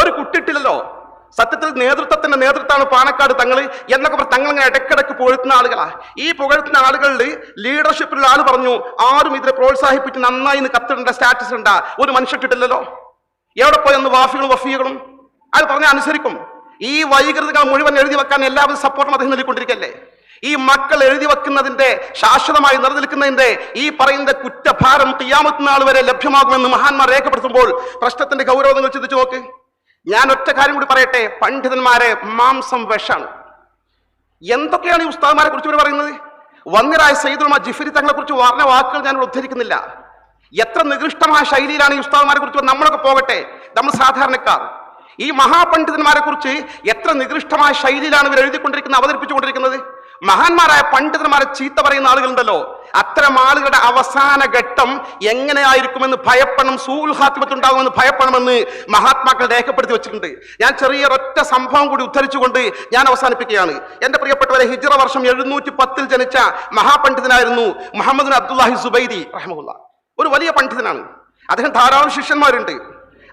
ഒരു കുട്ടി ഇട്ടില്ലല്ലോ. സത്യത്തിൽ നേതൃത്വത്തിന്റെ നേതൃത്വമാണ് പാണക്കാട് തങ്ങൾ എന്നൊക്കെ പറഞ്ഞ് തങ്ങൾ ഇങ്ങനെ ഇടയ്ക്കിടയ്ക്ക് പുകഴ്ത്തുന്ന ആളുകളാ. ഈ പുകഴ്ത്തുന്ന ആളുകളിൽ ലീഡർഷിപ്പിലുള്ള ആൾ പറഞ്ഞു ആരും ഇതിനെ പ്രോത്സാഹിപ്പിച്ച് നന്നായി ഇന്ന് കത്തിടേണ്ട സ്റ്റാറ്റസ് ഉണ്ടാ ഒരു മനുഷ്യ ഇട്ടിട്ടില്ലല്ലോ. എവിടെ പോയി അന്ന് വാഫികളും വഫീകളും അത് പറഞ്ഞ അനുസരിക്കും. ഈ വൈകൃതകൾ മുഴുവൻ എഴുതി വെക്കാൻ എല്ലാവരും സപ്പോർട്ടും അദ്ദേഹം നൽകിക്കൊണ്ടിരിക്കല്ലേ? ഈ മക്കൾ എഴുതി വെക്കുന്നതിന്റെ ശാശ്വതമായി നിലനിൽക്കുന്നതിന്റെ ഈ പറയുന്ന കുറ്റഭാരം കിയാമത്ത് നാൾ വരെ ലഭ്യമാകുമെന്ന് മഹാന്മാർ രേഖപ്പെടുത്തുമ്പോൾ പ്രശ്നത്തിന്റെ ഗൗരവം നിങ്ങൾ ചിന്തിച്ചു നോക്ക്. ഞാൻ ഒറ്റ കാര്യം കൂടി പറയട്ടെ പണ്ഡിതന്മാരെ മാംസം വിഷാണ്. എന്തൊക്കെയാണ് ഈ ഉസ്താദ്മാരെ കുറിച്ച് ഇവർ പറയുന്നത്? വന്നിരായ സൈദുൽമ ജിഫരി തങ്ങളെ കുറിച്ച് പറഞ്ഞ വാക്കുകൾ ഞാൻ ഇവിടെ ഉദ്ധരിക്കുന്നില്ല. എത്ര നികൃഷ്ടമായ ശൈലിയിലാണ് ഈ ഉസ്താദ്മാരെ കുറിച്ച് നമ്മളൊക്കെ പോകട്ടെ നമ്മൾ സാധാരണക്കാർ. ഈ മഹാപണ്ഡിതന്മാരെ കുറിച്ച് എത്ര നികൃഷ്ടമായ ശൈലിയിലാണ് ഇവർ എഴുതിക്കൊണ്ടിരിക്കുന്നത് അവതരിപ്പിച്ചുകൊണ്ടിരിക്കുന്നത്? മഹാന്മാരായ പണ്ഡിതന്മാരെ ചീത്ത പറയുന്ന ആളുകളുണ്ടല്ലോ. അത്തരം ആളുകളുടെ അവസാന ഘട്ടം എങ്ങനെയായിരിക്കുമെന്ന് ഭയപ്പെടണം സൂൽഹാത്മത്തുണ്ടാകുമെന്ന് ഭയപ്പെടണമെന്ന് മഹാത്മാക്കൾ രേഖപ്പെടുത്തി വെച്ചിട്ടുണ്ട്. ഞാൻ ചെറിയ ഒറ്റ സംഭവം കൂടി ഉദ്ധരിച്ചുകൊണ്ട് ഞാൻ അവസാനിപ്പിക്കുകയാണ്. എന്റെ പ്രിയപ്പെട്ടവരെ ഹിജ്റ വർഷം എഴുന്നൂറ്റി പത്തിൽ ജനിച്ച മഹാപണ്ഡിതനായിരുന്നു മുഹമ്മദ് അബ്ദുല്ലാഹി സുബൈദി റഹ്മുല്ല ഒരു വലിയ പണ്ഡിതനാണ്. അദ്ദേഹം ധാരാളം ശിഷ്യന്മാരുണ്ട്.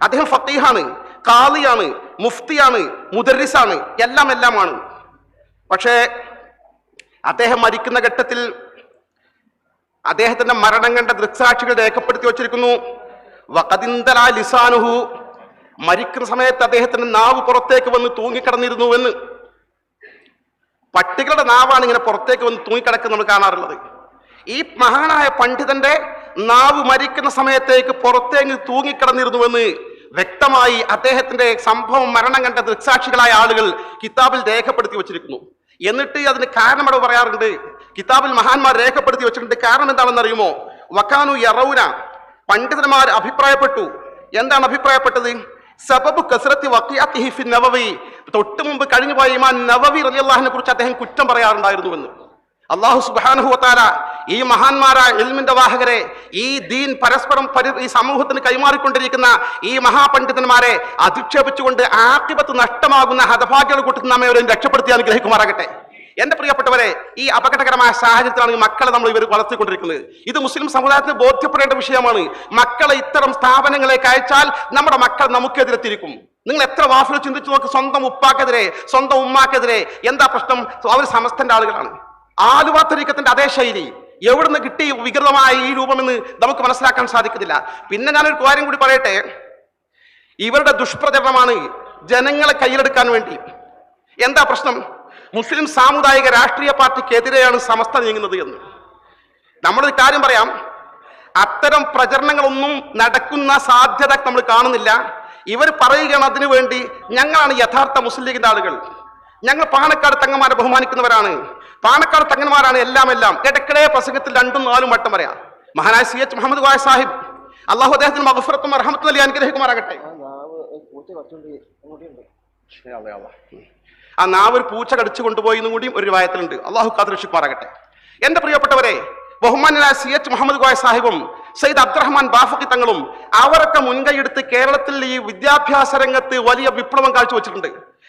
അദ്ദേഹം ഫത്തീഹാണ് കാളിയാണ് മുഫ്തിയാണ് മുദരിസാണ് എല്ലാം എല്ലാമാണ് പക്ഷേ അദ്ദേഹം മരിക്കുന്ന ഘട്ടത്തിൽ അദ്ദേഹത്തിന്റെ മരണം കണ്ട ദൃക്സാക്ഷികൾ രേഖപ്പെടുത്തി വച്ചിരിക്കുന്നു. വഖദിന്തലാ ലിസാനുഹു. മരിക്കുന്ന സമയത്ത് അദ്ദേഹത്തിന്റെ നാവ് പുറത്തേക്ക് വന്ന് തൂങ്ങിക്കിടന്നിരുന്നു എന്ന്. പട്ടികളുടെ നാവാണ് ഇങ്ങനെ പുറത്തേക്ക് വന്ന് തൂങ്ങിക്കിടക്കുന്നത് നമ്മൾ കാണാറുള്ളത്. ഈ മഹാനായ പണ്ഡിതന്റെ നാവ് മരിക്കുന്ന സമയത്തേക്ക് പുറത്തേക്ക് തൂങ്ങിക്കിടന്നിരുന്നുവെന്ന് വ്യക്തമായി അദ്ദേഹത്തിന്റെ സംഭവം മരണം കണ്ട ദൃക്സാക്ഷികളായ ആളുകൾ കിതാബിൽ രേഖപ്പെടുത്തി വച്ചിരിക്കുന്നു. എന്നിട്ട് അതിന് കാരണം അവിടെ പറയാറുണ്ട് കിതാബിൽ മഹാന്മാർ രേഖപ്പെടുത്തി വെച്ചിട്ടുണ്ട്. കാരണം എന്താണെന്ന് അറിയുമോ വക്കാനു യറൗന. പണ്ഡിതന്മാർ അഭിപ്രായപ്പെട്ടു. എന്താണ് അഭിപ്രായപ്പെട്ടത്? സബബ് കസറത്തി വക്കിയാത്തി നവവി. തൊട്ട് മുമ്പ് കഴിഞ്ഞു പോയ ഇമാൻ നവവി റളിയല്ലാഹിനെ കുറിച്ച് അദ്ദേഹം കുറ്റം പറയാറുണ്ടായിരുന്നുവെന്ന് അള്ളാഹു സുബാനുഹുവത്താര ഈ മഹാന്മാരായ ഇൽമിന്റെ വാഹകരെ ഈ ദീൻ പരസ്പരം പരി ഈ സമൂഹത്തിന് കൈമാറിക്കൊണ്ടിരിക്കുന്ന ഈ മഹാപണ്ഡിതന്മാരെ അധിക്ഷേപിച്ചുകൊണ്ട് ആക്കിപത്ത് നഷ്ടമാകുന്ന ഹതഭാഗ്യങ്ങൾ കൂട്ടത്തിൽ നമ്മെ രക്ഷപ്പെടുത്തി അനുഗ്രഹിക്കുമാറാകട്ടെ. എന്റെ പ്രിയപ്പെട്ടവരെ ഈ അപകടകരമായ സാഹചര്യത്തിലാണ് മക്കളെ നമ്മൾ ഇവർ വളർത്തിക്കൊണ്ടിരിക്കുന്നത്. ഇത് മുസ്ലിം സമുദായത്തിന് ബോധ്യപ്പെടേണ്ട വിഷയമാണ്. മക്കളെ ഇത്തരം സ്ഥാപനങ്ങളിലേക്ക് അയച്ചാൽ നമ്മുടെ മക്കൾ നമുക്കെതിരെ തിരിക്കും നിങ്ങൾ എത്ര വാഫിൽ ചിന്തിച്ചു നോക്ക് സ്വന്തം ഉപ്പാക്കെതിരെ സ്വന്തം ഉമ്മാക്കെതിരെ. എന്താ പ്രശ്നം? അവർ സമസ്തന്റെ ആളുകളാണ്. ആലുവ തരീക്കത്തിന്റെ അതേ ശൈലി എവിടുന്ന് കിട്ടി വികൃതമായ ഈ രൂപമെന്ന് നമുക്ക് മനസ്സിലാക്കാൻ സാധിക്കുന്നില്ല. പിന്നെ ഞാനൊരു കാര്യം കൂടി പറയട്ടെ? ഇവരുടെ ദുഷ്പ്രചരണമാണ് ജനങ്ങളെ കയ്യിലെടുക്കാൻ വേണ്ടി. എന്താ പ്രശ്നം? മുസ്ലിം സാമുദായിക രാഷ്ട്രീയ പാർട്ടിക്കെതിരെയാണ് സമസ്ത നീങ്ങുന്നത് എന്ന്. നമ്മളൊരു കാര്യം പറയാം. അത്തരം പ്രചരണങ്ങളൊന്നും നടക്കുന്ന സാധ്യത നമ്മൾ കാണുന്നില്ല. ഇവർ പറയുകയാണ് അതിനു വേണ്ടി ഞങ്ങളാണ് യഥാർത്ഥ മുസ്ലിം ലീഗിന്റെ ആളുകൾ ഞങ്ങൾ പാണക്കാട് തങ്ങന്മാരെ ബഹുമാനിക്കുന്നവരാണ്. പാണക്കാട് തങ്ങന്മാരാണ് എല്ലാം എല്ലാം. ഇടയ്ക്കിടെ പ്രസംഗത്തിൽ രണ്ടും നാലും വട്ടം പറയാം. മഹാനായ സി എച്ച് മുഹമ്മദ് വായ സാഹിബ് അള്ളാഹു അദ്ദേഹത്തിന് മഹഫുറത്തും അർഹമത്തും അലി അനുഗ്രഹിക്കുമാറാകട്ടെ. ആ നാവ് ഒരു പൂച്ച കടിച്ചു കൊണ്ടുപോയി എന്നും കൂടിയും ഒരു വായത്തിലുണ്ട് അള്ളാഹു കാത്തുരക്ഷിക്കുമാറാകട്ടെ എന്റെ പ്രിയപ്പെട്ടവരെ ബഹുമാനായ സി എച്ച് മുഹമ്മദ് ഖായ സാഹിബും സയ്യിദ് അബ്ദുറഹ്മാൻ ബാഫക്കി തങ്ങളും അവരൊക്കെ മുൻകൈയെടുത്ത് കേരളത്തിൽ ഈ വിദ്യാഭ്യാസ രംഗത്ത് വലിയ വിപ്ലവം കാഴ്ചവെച്ചിട്ടുണ്ട്.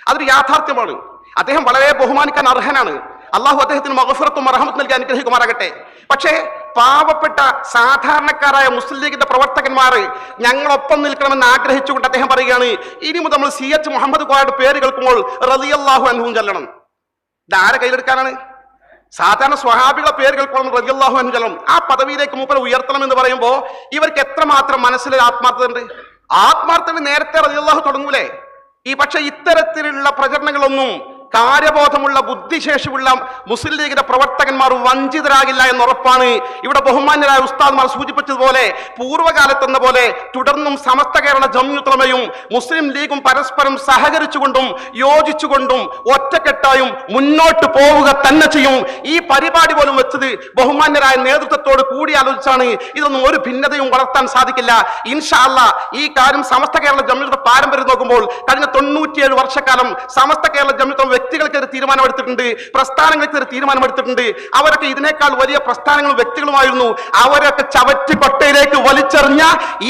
അതൊരു യാഥാർത്ഥ്യമാണ്. അദ്ദേഹം വളരെ ബഹുമാനിക്കാൻ അർഹനാണ്. അള്ളാഹു അദ്ദേഹത്തിന് മഹഫുറത്തും മറഹമത്ത് നൽകി അനുഗ്രഹിക്കുമാറാകട്ടെ. പക്ഷേ പാവപ്പെട്ട സാധാരണക്കാരായ മുസ്ലിം ലീഗിന്റെ പ്രവർത്തകന്മാർ ഞങ്ങളൊപ്പം നിൽക്കണമെന്ന് ആഗ്രഹിച്ചുകൊണ്ട് അദ്ദേഹം പറയുകയാണ് ഇനി മുതൽ നമ്മൾ സി എച്ച് മുഹമ്മദ് കോയുടെ പേര് കേൾക്കുമ്പോൾ റളിയല്ലാഹു അൻഹും ചെല്ലണം. ഇത് ആരെ കയ്യിലെടുക്കാനാണ്? സാധാരണ സ്വഹാബികളെ പേര് കേൾക്കണം റളിയല്ലാഹു അൻഹു ചെല്ലണം. ആ പദവിയിലേക്ക് മൂപ്പർ ഉയർത്തണം എന്ന് പറയുമ്പോൾ ഇവർക്ക് എത്രമാത്രം മനസ്സിൽ ആത്മാർത്ഥത ഉണ്ട്? ആത്മാർത്ഥത നേരത്തെ റളിയല്ലാഹു തുടങ്ങൂലേ? ഈ പക്ഷെ ഇത്തരത്തിലുള്ള പ്രചരണങ്ങളൊന്നും കാര്യബോധമുള്ള ബുദ്ധിശേഷിയുള്ള മുസ്ലിം ലീഗിന്റെ പ്രവർത്തകന്മാർ വഞ്ചിതരാകില്ല എന്ന് ഉറപ്പാണ് ഇവിടെ ബഹുമാന്യരായ ഉസ്താദ്മാർ സൂചിപ്പിച്ചതുപോലെ പൂർവകാലത്തെന്ന പോലെ തുടർന്നും സമസ്ത കേരള ജംയുത്രമയും മുസ്ലിം ലീഗും പരസ്പരം സഹകരിച്ചുകൊണ്ടും യോജിച്ചുകൊണ്ടും ഒറ്റക്കെട്ടായും മുന്നോട്ട് പോവുക തന്നെ ചെയ്യും. ഈ പരിപാടി പോലും വെച്ചത് ബഹുമാന്യരായ നേതൃത്വത്തോട് കൂടിയാലോചിച്ചാണ്. ഇതൊന്നും ഒരു ഭിന്നതയും വളർത്താൻ സാധിക്കില്ല. ഇൻഷാ അല്ലാ ഈ കാര്യം സമസ്ത കേരള ജംയുത്ര പാരമ്പര്യം നോക്കുമ്പോൾ കഴിഞ്ഞ തൊണ്ണൂറ്റിയേഴ് വർഷക്കാലം സമസ്ത കേരള ജമ്മിത്വം വ്യക്തികൾക്കെതിരെ തീരുമാനമെടുത്തിട്ടുണ്ട് പ്രസ്ഥാനങ്ങൾക്കെതിരെ തീരുമാനമെടുത്തിട്ടുണ്ട്. അവരൊക്കെ ഇതിനേക്കാൾ വലിയ പ്രസ്ഥാനങ്ങളും വ്യക്തികളുമായിരുന്നു. അവരൊക്കെ ചവറ്റി പട്ടയിലേക്ക് വലിച്ചെറിഞ്ഞ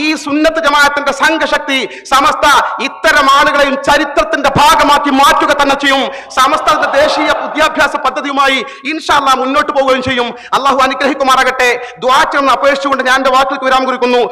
ഈ സുന്നത്ത് ജമാഅത്തിന്റെ സംഘശക്തി സമസ്ത ഇത്തരം ആളുകളെയും ചരിത്രത്തിന്റെ ഭാഗമാക്കി മാറ്റുക തന്നെ ചെയ്യും. സമസ്ത ദേശീയ വിദ്യാഭ്യാസ പദ്ധതിയുമായി ഇൻഷാല്ല മുന്നോട്ട് പോവുകയും ചെയ്യും. അള്ളാഹു അനുഗ്രഹിക്കുമാറാകട്ടെ. ദ്വാറ്റെന്ന് അപേക്ഷിച്ചുകൊണ്ട് ഞാൻ എന്റെ വാക്കുകൾക്ക് വിരാമം കുറിക്കുന്നു.